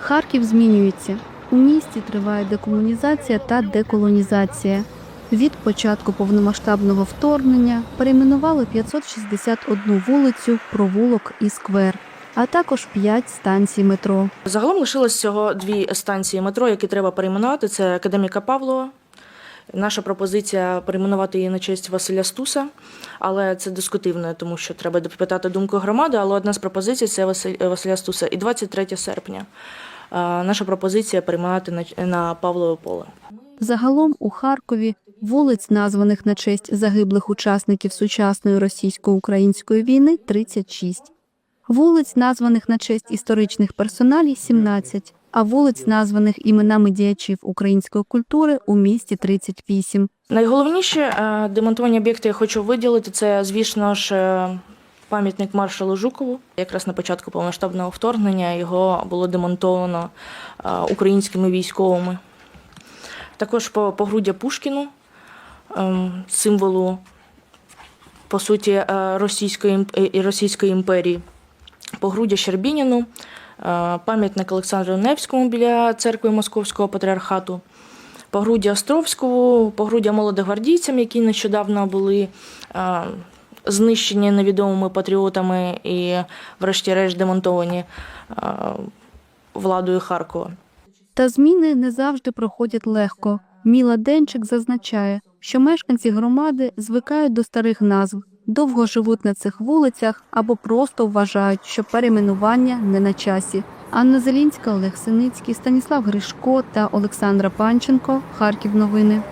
Харків змінюється. У місті триває декомунізація та деколонізація. Від початку повномасштабного вторгнення перейменували 561 вулицю, провулок і сквер, а також 5 станцій метро. Загалом лишилось всього дві станції метро, які треба перейменувати. Це Академіка Павлова. Наша пропозиція перейменувати її на честь Василя Стуса, але це дискутивно, тому що треба питати думку громади. Але одна з пропозицій це Василь- Василя Стуса. І 23 серпня. е, Наша пропозиція перейменувати на Павлове поле. Загалом у Харкові вулиць, названих на честь загиблих учасників сучасної російсько-української війни, 36. Вулиць, названих на честь історичних персоналій, 17, а вулиць, названих іменами діячів української культури, у місті 38. Найголовніше е, демонтовані об'єкти я хочу виділити. Це, звісно ж, е, пам'ятник маршалу Жукову. Якраз на початку повномасштабного вторгнення його було демонтовано е, українськими військовими. Також по погруддя Пушкіну, символу, по суті, Російської, Російської імперії. Погруддя Щербініну, е, пам'ятник Олександру Невському біля церкви Московського патріархату. Погруддя Островського, погруддя молодогвардійцям, які нещодавно були е, знищені невідомими патріотами і, врешті-решт, демонтовані е, владою Харкова. Та зміни не завжди проходять легко. Міла Денчик зазначає, що мешканці громади звикають до старих назв, довго живуть на цих вулицях або просто вважають, що перейменування не на часі. Анна Зелінська, Олег Синицький, Станіслав Гришко та Олександра Панченко. Харків новини.